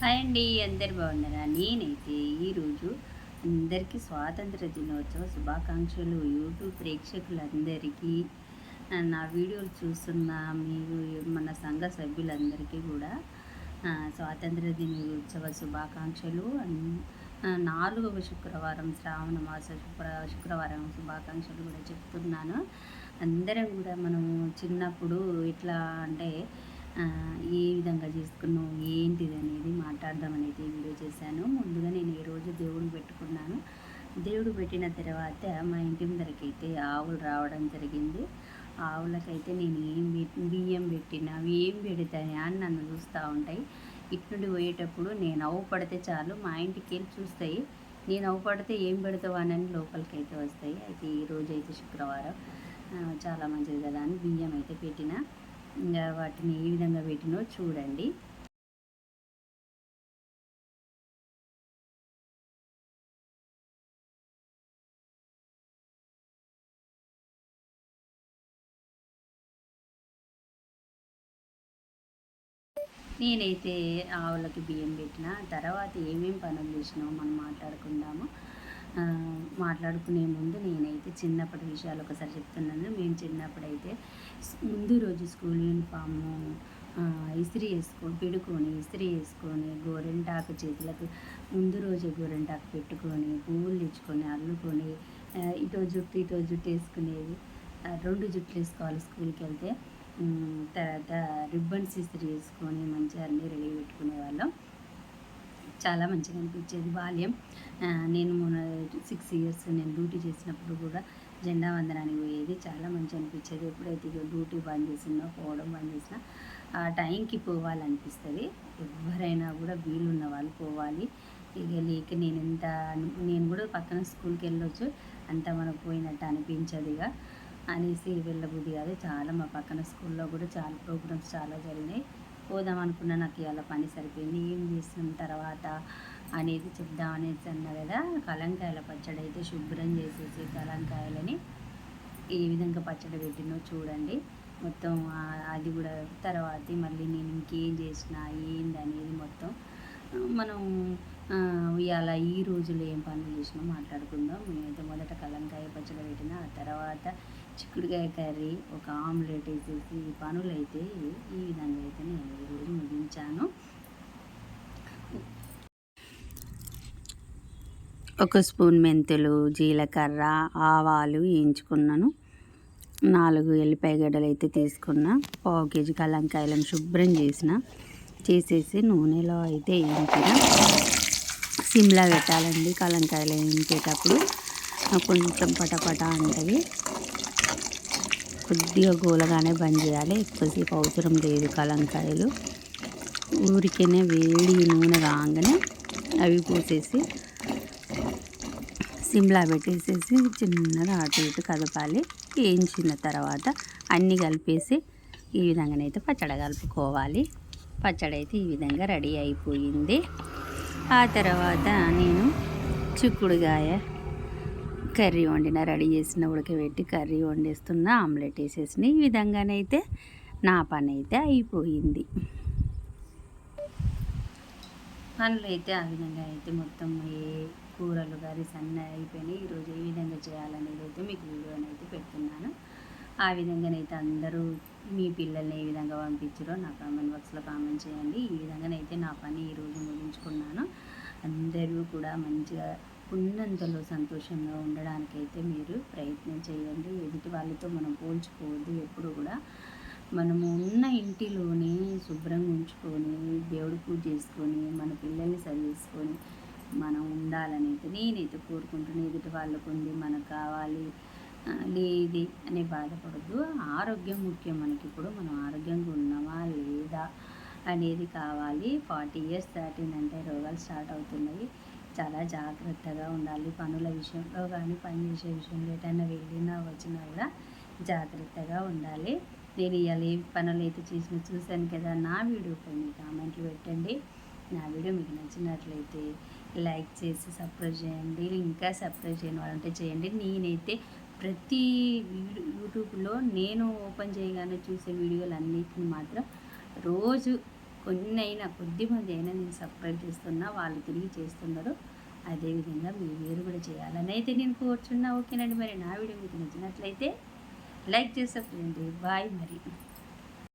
Hi అండి అందరు బాగున్నారా? నేనైతే ఈరోజు అందరికీ స్వాతంత్ర దినోత్సవ శుభాకాంక్షలు. యూట్యూబ్ ప్రేక్షకులందరికీ నా వీడియోలు చూస్తున్న మీరు మన సంఘ సభ్యులందరికీ కూడా స్వాతంత్ర దినోత్సవ శుభాకాంక్షలు. నాలుగవ శుక్రవారం శ్రావణ మాస శుక్ర శుక్రవారం శుభాకాంక్షలు కూడా చెప్తున్నాను. అందరం కూడా మనము చిన్నప్పుడు ఇట్లా అంటే ఏ విధంగా చేసుకున్నాం ఏ అనేది మాట్లాడదామనేది ఈ వీడియో చేశాను. ముందుగా నేను ఈరోజు దేవుడు పెట్టుకున్నాను. దేవుడు పెట్టిన తర్వాత మా ఇంటి ముందరికి అయితే ఆవులు రావడం జరిగింది. ఆవులకైతే నేను ఏం బియ్యం పెట్టినా అవి ఏం పెడతాయా అని నన్ను చూస్తూ ఉంటాయి. ఇట్నుండి పోయేటప్పుడు నేను అవ్వు పడితే చాలు మా ఇంటికి వెళ్ళి చూస్తాయి. నేను అవ్వు పడితే ఏం పెడతావానని లోపలికి అయితే వస్తాయి. అయితే ఈరోజు అయితే శుక్రవారం. చాలా మంచిది కదా అని బియ్యం అయితే పెట్టిన. ఇంకా వాటిని ఏ విధంగా పెట్టినో చూడండి. నేనైతే ఆవులకి బియ్యం పెట్టిన తర్వాత ఏమేం పనులు చేసినామో మనం మాట్లాడుకుందాము. మాట్లాడుకునే ముందు నేనైతే చిన్నప్పటి విషయాలు ఒకసారి చెప్తున్నాను. మేము చిన్నప్పుడైతే ముందు రోజు స్కూల్ యూనిఫాము ఇస్త్రీ వేసుకొని పెడుకొని ఇస్త్రీ వేసుకొని గోరెంటాకు చేతులకు ముందు రోజే గోరెంటాకు పెట్టుకొని పువ్వులు తెచ్చుకొని అల్లుకొని ఇటో జుట్టు ఇటో జుట్టు వేసుకునేది. రెండు జుట్లు వేసుకోవాలి స్కూల్కి వెళ్తే. తర్వాత రిబ్బన్స్ ఇస్త్రీ వేసుకొని మంచిగా అన్నీ రెడీ పెట్టుకునే వాళ్ళం. చాలా మంచిగా అనిపించేది బాల్యం. నేను మొన్న సిక్స్ ఇయర్స్ నేను డ్యూటీ చేసినప్పుడు కూడా జెండా వందనానికి పోయేది. చాలా మంచి అనిపించేది. ఎప్పుడైతే డ్యూటీ బంద్ చేసినా పోవడం బంద్ చేసినా ఆ టైంకి పోవాలనిపిస్తుంది. ఎవరైనా కూడా వీలున్న వాళ్ళు పోవాలి. ఇక లేక నేను ఎంత నేను కూడా పక్కన స్కూల్కి వెళ్ళొచ్చు. అంత మనకు పోయినట్టు అనిపించదు ఇక అనేసి వెళ్ళబుద్ధి కాదు. చాలా మా పక్కన స్కూల్లో కూడా చాలా ప్రోగ్రామ్స్ చాలా జరిగినాయి. పోదాం అనుకున్నా నాకు ఇవాళ పని సరిపోయింది. ఏం చేసిన తర్వాత అనేది చెప్దాం అనేసి అన్నా కదా. కలంకాయల పచ్చడి అయితే శుభ్రం చేసేసి కలంకాయలని ఏ విధంగా పచ్చడి పెట్టినో చూడండి. మొత్తం అది కూడా తర్వాత మళ్ళీ నేను ఇంకేం చేసిన ఏంది అనేది మొత్తం మనం ఇవాళ ఈ రోజులో ఏం పనులు చేసినా మాట్లాడుకుందాం. మేమైతే మొదట కలంకాయ పచ్చడి పెట్టిన ఆ తర్వాత చిక్కుడుకాయ కర్రీ ఒక ఆమ్లెట్ వేసేసి ఈ పనులు అయితే ఈ విధంగా అయితే నేను ఈరోజు ముగించాను. ఒక స్పూన్ మెంతులు జీలకర్ర ఆవాలు వేయించుకున్నాను. నాలుగు ఎల్లిపాయ గడ్డలు అయితే తీసుకున్నా. పావు కేజీ కలంకాయలను శుభ్రం చేసిన. చేసేసి నూనెలో అయితే వేయించిన సిమ్లా పెట్టాలండి కలంకాయలు వేయించేటప్పుడు కొంచెం పటపట అంటవి కొద్దిగా గోలగానే బంద్ చేయాలి. ఎక్కువసేపు అవసరం లేదు కలంకాయలు ఊరికేనే వేడి నూనె రాగానే అవి పోసేసి సిమ్లా పెట్టేసేసి చిన్నగా అటు ఇటు కదపాలి. వేయించిన తర్వాత అన్నీ కలిపేసి ఈ విధంగానైతే పచ్చడి కలుపుకోవాలి. పచ్చడి అయితే ఈ విధంగా రెడీ అయిపోయింది. ఆ తర్వాత నేను చిక్కుడుగాయ కర్రీ వండిన రెడీ చేసిన ఉడకబెట్టి కర్రీ వండేస్తున్న ఆమ్లెట్ వేసేసిన. ఈ విధంగానైతే నా పని అయితే అయిపోయింది. పనులు అయితే ఆ విధంగా అయితే మొత్తం ఏ కూరలు కర్రీస్ అన్నీ అయిపోయినాయి. ఈరోజు ఏ విధంగా చేయాలనేది అయితే మీకు వీడియోని అయితే పెడుతున్నాను. ఆ విధంగానైతే అందరూ మీ పిల్లల్ని ఏ విధంగా పంపించారో నా కామెంట్ బాక్స్లో కామెంట్ చేయండి. ఈ విధంగానైతే నా పని ఈరోజు ముగించుకున్నాను. అందరూ కూడా మంచిగా ఉన్నంతలో సంతోషంగా ఉండడానికైతే మీరు ప్రయత్నం చేయండి. ఎదుటి వాళ్ళతో మనం పోల్చుకోవద్దు. ఎప్పుడు కూడా మనము ఉన్న ఇంటిలోనే శుభ్రంగా ఉంచుకొని దేవుడి పూజ చేసుకొని మన పిల్లల్ని చదివేసుకొని మనం ఉండాలని అయితే నేనైతే కోరుకుంటున్నాను ఎదుటి వాళ్ళకు ఉంది మనకు కావాలి. లేదు అని బాధపడద్దు. ఆరోగ్యం ముఖ్యం మనకి ఇప్పుడు మనం ఆరోగ్యంగా ఉన్నామా లేదా అనేది కావాలి. ఫార్టీ ఇయర్స్ దాటిందంటే రోగాలు స్టార్ట్ అవుతున్నాయి. చాలా జాగ్రత్తగా ఉండాలి. పనుల విషయంలో కానీ పని చేసే విషయంలో ఎటైనా వెళ్ళినా వచ్చినా కూడా జాగ్రత్తగా ఉండాలి. నేను ఇవాళ ఏ పనులు అయితే చేసిన చూశాను కదా నా వీడియోపై మీ కామెంట్లు పెట్టండి. నా వీడియో మీకు నచ్చినట్లయితే లైక్ చేసి సబ్స్క్రైబ్ చేయండి. ఇంకా సబ్స్క్రైబ్ చేయని వాళ్ళంటే చేయండి. నేనైతే ప్రతి వీడియో యూట్యూబ్లో నేను ఓపెన్ చేయగానే చూసే వీడియోలు అన్నిటిని మాత్రం రోజు కొన్ని అయినా కొద్ది మంది అయినా నేను సబ్స్క్రైబ్ చేస్తున్నా వాళ్ళు తిరిగి చేస్తున్నారు. అదేవిధంగా మీ మీరు కూడా చేయాలని అయితే నేను కోరుచున్నా. ఓకేనండి మరి నా వీడియో మీకు నచ్చినట్లయితే లైక్ చేసి బాయ్ మరి.